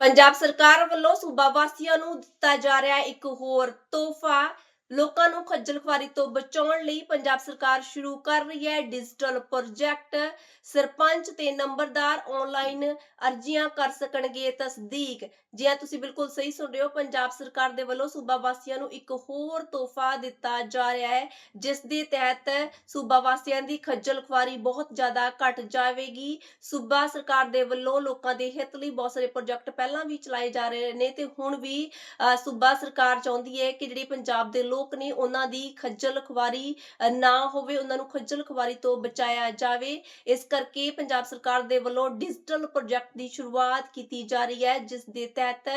ਪੰਜਾਬ ਸਰਕਾਰ ਵੱਲੋਂ ਸੂਬਾ ਵਾਸੀਆਂ ਨੂੰ ਦਿੱਤਾ ਜਾ ਰਿਹਾ ਇੱਕ ਹੋਰ ਤੋਹਫਾ ਲੋਕਾਂ ਨੂੰ ਖੱਜਲ ਖੁਆਰੀ ਤੋਂ ਬਚਾਉਣ ਲਈ ਪੰਜਾਬ ਸਰਕਾਰ ਸ਼ੁਰੂ ਕਰ ਰਹੀ ਹੈ ਡਿਜੀਟਲ ਪ੍ਰੋਜੈਕਟ। ਸਰਪੰਚ ਤੇ ਨੰਬਰਦਾਰ ਆਨਲਾਈਨ ਅਰਜ਼ੀਆਂ ਕਰ ਸਕਣਗੇ ਤਸਦੀਕ। ਜੀ ਤੁਸੀਂ ਬਿਲਕੁਲ ਸਹੀ ਸੁਣ ਰਹੇ ਹੋ, ਪੰਜਾਬ ਸਰਕਾਰ ਦੇ ਵੱਲੋਂ ਸੂਬਾ ਵਾਸੀਆਂ ਨੂੰ ਇੱਕ ਹੋਰ ਤੋਹਫਾ ਦਿੱਤਾ ਜਾ ਰਿਹਾ ਹੈ, ਜਿਸ ਦੇ ਤਹਿਤ ਸੂਬਾ ਵਾਸੀਆਂ ਦੀ ਖੱਜਲ ਖੁਆਰੀ ਬਹੁਤ ਜ਼ਿਆਦਾ ਘਟ ਜਾਵੇਗੀ। ਸੂਬਾ ਸਰਕਾਰ ਦੇ ਵੱਲੋਂ ਲੋਕਾਂ ਦੇ ਹਿੱਤ ਲਈ ਬਹੁਤ ਸਾਰੇ ਪ੍ਰੋਜੈਕਟ ਪਹਿਲਾਂ ਵੀ ਚਲਾਏ ਜਾ ਰਹੇ ਨੇ ਤੇ ਹੁਣ ਵੀ ਸੂਬਾ ਸਰਕਾਰ ਚਾਹੁੰਦੀ ਹੈ ਕਿ ਜਿਹੜੀ ਪੰਜਾਬ ਦੇ ਲੋਕ ਨੇ ਉਹਨਾਂ ਦੀ ਖੱਜਲ ਖੁਆਰੀ ਨਾ ਹੋਵੇ ਉਹਨਾਂ ਨੂੰ ਖੱਜਲ ਖੁਆਰੀ ਤੋਂ ਬਚਾਇਆ ਜਾਵੇ। ਇਸ ਕਰਕੇ ਪੰਜਾਬ ਸਰਕਾਰ ਦੇ ਵੱਲੋਂ ਡਿਜੀਟਲ ਪ੍ਰੋਜੈਕਟ ਦੀ ਸ਼ੁਰੂਆਤ ਕੀਤੀ ਜਾ ਰਹੀ ਹੈ, ਜਿਸ ਦੇ ਤਹਿਤ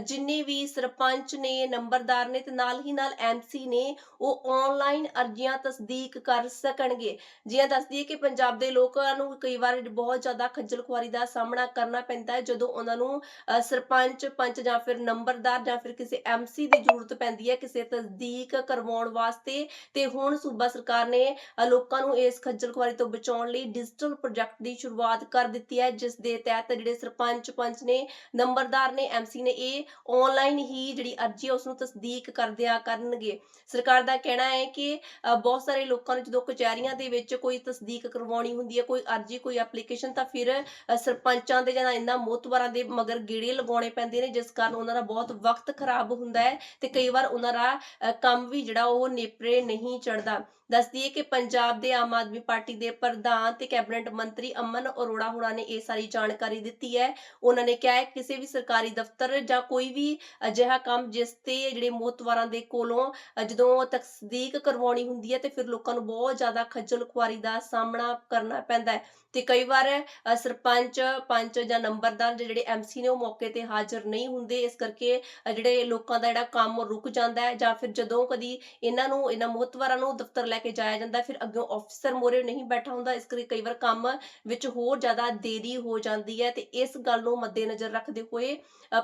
ਜਿੰਨੇ ਵੀ ਸਰਪੰਚ ਨੇ, ਨੰਬਰਦਾਰ ਨੇ ਤੇ ਨਾਲ ਹੀ ਨਾਲ ਐਮਸੀ ਨੇ, ਉਹ ਆਨਲਾਈਨ ਅਰਜ਼ੀਆਂ ਤਸਦੀਕ ਕਰ ਸਕਣਗੇ। ਜਿਵੇਂ ਦੱਸਦੀ ਹੈ ਕਿ ਪੰਜਾਬ ਦੇ ਲੋਕਾਂ ਨੂੰ ਕਈ ਵਾਰ ਬਹੁਤ ਜ਼ਿਆਦਾ ਖੱਜਲ ਖੁਆਰੀ ਦਾ ਸਾਹਮਣਾ ਕਰਨਾ ਪੈਂਦਾ ਹੈ, ਜਦੋਂ ਉਹਨਾਂ ਨੂੰ ਸਰਪੰਚ, ਪੰਚ ਜਾਂ ਫਿਰ ਨੰਬਰਦਾਰ ਜਾਂ ਫਿਰ ਕਿਸੇ ਐਮਸੀ ਦੀ ਜ਼ਰੂਰਤ ਪੈਂਦੀ ਹੈ, ਕਿਸੇ ਤਸਦੀਕ ਕਰਵਾਉਣ ਵਾਸਤੇ ਤੇ ਹੁਣ ਸੂਬਾ ਸਰਕਾਰ ਨੇ ਲੋਕਾਂ ਨੂੰ ਇਸ ਖੱਜਲ ਖੁਆਰੀ ਤੋਂ ਬਚਾਉਣ ਲਈ ਡਿਜੀਟਲ ਪ੍ਰੋਜੈਕਟ ਦੀ ਸ਼ੁਰੂਆਤ ਕਰ ਦਿੱਤੀ ਹੈ, ਜਿਸ ਦੇ ਤਹਿਤ ਜਿਹੜੇ ਸਰਪੰਚ ਪੰਚ ਨੇ, ਨੰਬਰਦਾਰ ਨੇ ਐਮਸੀ ਨੇ, ਇਹ ਆਨਲਾਈਨ ਹੀ ਜਿਹੜੀ ਅਰਜ਼ੀ ਉਸ ਨੂੰ ਤਸਦੀਕ ਕਰਦਿਆ ਕਰਨਗੇ। ਸਰਕਾਰ ਦਾ ਕਹਿਣਾ ਹੈ ਕਿ ਬਹੁਤ ਸਾਰੇ ਲੋਕਾਂ ਨੂੰ ਜਦੋਂ ਕਚਹਿਰੀਆਂ ਦੇ ਵਿੱਚ ਕੋਈ ਤਸਦੀਕ ਕਰਵਾਉਣੀ ਹੁੰਦੀ ਹੈ, ਕੋਈ ਅਰਜ਼ੀ, ਕੋਈ ਐਪਲੀਕੇਸ਼ਨ ਤਾਂ ਫਿਰ ਸਰਪੰਚਾਂ ਦੇ ਜਾਂ ਇਹਨਾਂ ਮੋਤਬਰਾਂ ਦੇ ਮਗਰ ਗੇੜੇ ਲਗਾਉਣੇ ਪੈਂਦੇ ਨੇ, ਜਿਸ ਕਾਰਨ ਉਹਨਾਂ ਦਾ ਬਹੁਤ ਵਕਤ ਖਰਾਬ ਹੁੰਦਾ ਹੈ ਤੇ ਕਈ ਵਾਰ ਉਹਨਾਂ ਦਾ ਕੰਮ ਵੀ ਜਿਹੜਾ ਉਹ ਨੇਪਰੇ ਨਹੀਂ ਚੜਦਾ ਦੱਸਦੀ ਹੈ ਕਿ ਪੰਜਾਬ ਦੇ ਆਮ ਆਦਮੀ ਪਾਰਟੀ ਦੇ ਪ੍ਰਧਾਨ ਤੇ ਕੈਬਨਿਟ ਮੰਤਰੀ ਅਮਨ ਅਰੋੜਾ ਹੁਣਾਂ ਨੇ ਇਹ ਸਾਰੀ ਜਾਣਕਾਰੀ ਦਿੱਤੀ ਹੈ। ਉਹਨਾਂ ਨੇ ਕਿਹਾ ਹੈ ਕਿਸੇ ਵੀ ਸਰਕਾਰੀ ਦਫ਼ਤਰ ਜਾਂ ਕੋਈ ਵੀ ਅਜਿਹਾ ਕੰਮ ਜਿਸ ਤੇ ਜਿਹੜੇ ਮੋਤਵਾਰਾਂ ਦੇ ਕੋਲੋਂ ਜਦੋਂ ਤਸਦੀਕ ਕਰਵਾਉਣੀ ਹੁੰਦੀ ਹੈ ਤੇ ਫਿਰ ਲੋਕਾਂ ਨੂੰ ਬਹੁਤ ਜ਼ਿਆਦਾ ਖੱਜਲ ਖੁਆਰੀ ਦਾ ਸਾਹਮਣਾ ਕਰਨਾ ਪੈਂਦਾ ਹੈ। ਤੇ ਕਈ ਵਾਰ ਸਰਪੰਚ, ਪੰਚ ਜਾਂ ਨੰਬਰਦਾਰ ਜਾਂ ਜਿਹੜੇ ਐਮਸੀ ਨੇ ਉਹ ਮੌਕੇ ਤੇ ਹਾਜ਼ਰ ਨਹੀਂ ਹੁੰਦੇ। ਇਸ ਕਰਕੇ ਜਿਹੜੇ ਲੋਕਾਂ ਦਾ ਜਿਹੜਾ ਕੰਮ ਰੁਕ ਜਾਂਦਾ ਹੈ ਜਾਂ ਫਿਰ ਜਦੋਂ ਕਦੀ ਇਹਨਾਂ ਨੂੰ ਇਹਨਾਂ ਮੋਹਤਵਾਰਾਂ ਨੂੰ ਦਫ਼ਤਰ ਲੈ ਕੇ ਜਾਇਆ ਜਾਂਦਾ ਫਿਰ ਅੱਗੇ ਅਫਸਰ ਮੋਰੇ ਨਹੀਂ ਬੈਠਾ ਹੁੰਦਾ ਇਸ ਕਰਕੇ ਕਈ ਵਾਰ ਕੰਮ ਵਿੱਚ ਹੋਰ ਜ਼ਿਆਦਾ ਦੇਰੀ ਹੋ ਜਾਂਦੀ ਹੈ ਤੇ ਇਸ ਗੱਲ ਨੂੰ ਮੱਦੇਨਜ਼ਰ ਰੱਖਦੇ ਹੋਏ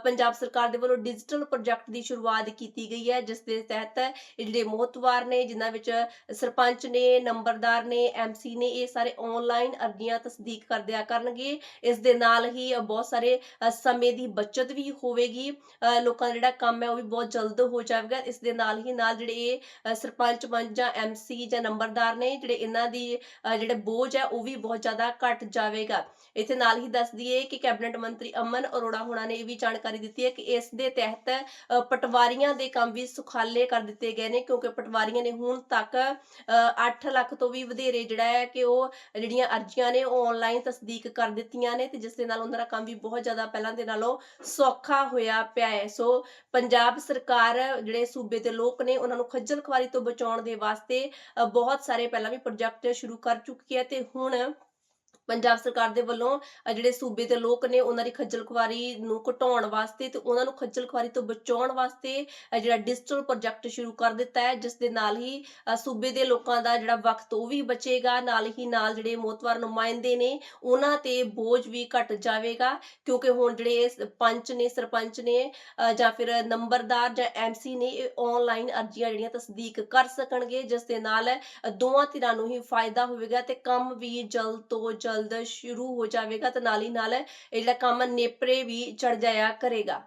ਪੰਜਾਬ ਸਰਕਾਰ ਦੇ ਵੱਲੋਂ ਡਿਜੀਟਲ ਪ੍ਰੋਜੈਕਟ ਦੀ ਸ਼ੁਰੂਆਤ ਕੀਤੀ ਗਈ ਹੈ ਜਿਸ ਦੇ ਤਹਿਤ ਜਿਹੜੇ ਮੋਹਤਵਾਰ ਨੇ ਜਿਨ੍ਹਾਂ ਵਿੱਚ ਸਰਪੰਚ ਨੇ ਨੰਬਰਦਾਰ ਨੇ ਐਮਸੀ ਨੇ ਇਹ ਸਾਰੇ ਆਨਲਾਈਨ ਅਰਜ਼ੀਆਂ ਤਸਦੀਕ ਕਰਦਿਆ ਕਰਨਗੇ। ਇਸ ਦੇ ਨਾਲ ਹੀ ਬਹੁਤ ਸਾਰੇ ਸਮੇਂ ਦੀ ਬਚਤ ਵੀ ਹੋਵੇਗੀ। ਅ, ਲੋਕਾਂ ਦਾ ਜਿਹੜਾ ਕੰਮ ਹੈ ਉਹ ਵੀ ਬਹੁਤ ਜਲਦ ਹੋ ਜਾਵੇਗਾ। ਇਸ ਦੇ ਨਾਲ ਹੀ ਨਾਲ ਜਿਹੜੇ ਇਹ ਸਰਪੰਚ ਪੰਚ ਜਾਂ ਐਮਸੀ ਜਾਂ ਨੰਬਰਦਾਰ ਨੇ ਜਿਹੜੇ ਇਹਨਾਂ ਦੀ ਜਿਹੜੇ ਬੋਝ ਹੈ ਉਹ ਵੀ ਬਹੁਤ ਜ਼ਿਆਦਾ ਘਟ ਜਾਵੇਗਾ। ਇੱਥੇ ਨਾਲ ਹੀ ਦੱਸ ਦਈਏ ਕਿ ਕੈਬਨਿਟ ਮੰਤਰੀ ਅਮਨ ਅਰੋੜਾ ਹੋਣਾ ਨੇ ਇਹ ਵੀ ਜਾਣਕਾਰੀ ਦਿੱਤੀ ਹੈ ਕਿ ਇਸ ਦੇ ਤਹਿਤ ਪਟਵਾਰੀਆਂ ਦੇ ਕੰਮ ਵੀ ਸੁਖਾਲੇ ਕਰ ਦਿੱਤੇ ਗਏ ਨੇ ਕਿਉਂਕਿ ਪਟਵਾਰੀਆਂ ਨੇ ਹੁਣ ਤੱਕ 8 ਲੱਖ ਤੋਂ ਵੀ ਵਧੇਰੇ ਜਿਹੜਾ ਹੈ ਕਿ ਉਹ ਜਿਹੜੀਆਂ ਅਰਜ਼ੀਆਂ ਨੇ ਉਹ ਆਨਲਾਈਨ ਤਸਦੀਕ ਕਰ ਦਿੱਤੀਆਂ ਨੇ ਤੇ ਜਿਸ ਦੇ ਨਾਲ ਉਹਨਾਂ ਦਾ ਕੰਮ ਵੀ ਬਹੁਤ ਜ਼ਿਆਦਾ ਪਹਿਲਾਂ ਦੇ ਨਾਲੋਂ ਸੌਖਾ ਹੋਇਆ ਪਿਆ ਹੈ। ਸੋ ਪੰਜਾਬ ਸਰਕਾਰ ਜਿਹੜੇ ਸੂਬੇ ਦੇ ਲੋਕ ਨੇ ਉਹਨਾਂ ਨੂੰ ਖੱਜਲ ਖੁਆਰੀ ਤੋਂ ਬਚਾਉਣ ਦੇ ਵਾਸਤੇ ਅ, ਬਹੁਤ ਸਾਰੇ ਪਹਿਲਾਂ ਵੀ ਪ੍ਰੋਜੈਕਟ ਸ਼ੁਰੂ ਕਰ ਚੁੱਕੀ ਹੈ ਤੇ ਹੁਣ ਪੰਜਾਬ ਸਰਕਾਰ ਦੇ ਵੱਲੋਂ ਜਿਹੜੇ ਸੂਬੇ ਦੇ ਲੋਕ ਨੇ, ਉਹਨਾਂ ਦੀ ਖੱਜਲ ਖੁਆਰੀ ਨੂੰ ਘਟਾਉਣ ਵਾਸਤੇ ਤੇ ਉਹਨਾਂ ਨੂੰ ਖੱਜਲ ਖੁਆਰੀ ਤੋਂ ਬਚਾਉਣ ਵਾਸਤੇ ਜਿਹੜਾ ਡਿਜੀਟਲ ਪ੍ਰੋਜੈਕਟ ਸ਼ੁਰੂ ਕਰ ਦਿੱਤਾ ਹੈ, ਜਿਸ ਦੇ ਨਾਲ ਹੀ ਸੂਬੇ ਦੇ ਲੋਕਾਂ ਦਾ ਜਿਹੜਾ ਵਕਤ ਉਹ ਵੀ ਬਚੇਗਾ, ਨਾਲ ਹੀ ਨਾਲ ਜਿਹੜੇ ਮੋਤਵਾਰ ਨੁਮਾਇੰਦੇ ਨੇ, ਉਹਨਾਂ ਤੇ ਬੋਝ ਵੀ ਘਟ ਜਾਵੇਗਾ, ਕਿਉਂਕਿ ਹੁਣ ਜਿਹੜੇ ਪੰਚ ਨੇ, ਸਰਪੰਚ ਨੇ ਜਾਂ ਫਿਰ ਨੰਬਰਦਾਰ ਜਾਂ ਐਮਸੀ ਨੇ, ਇਹ ਆਨਲਾਈਨ ਅਰਜ਼ੀਆਂ ਜਿਹੜੀਆਂ ਤਸਦੀਕ ਕਰ ਸਕਣਗੇ, ਜਿਸ ਦੇ ਨਾਲ ਦੋਵਾਂ ਧਿਰਾਂ ਨੂੰ ਹੀ ਫਾਇਦਾ ਹੋਵੇਗਾ ਤੇ ਕੰਮ ਵੀ ਜਲਦ ਤੋਂ ਜਲਦ ਸ਼ੁਰੂ ਹੋ ਜਾਵੇਗਾ ਤੇ ਨਾਲ ਹੀ ਨਾਲ ਇਹਦਾ ਕੰਮ ਨੇਪਰੇ ਵੀ ਚੜ ਜਾਇਆ ਕਰੇਗਾ।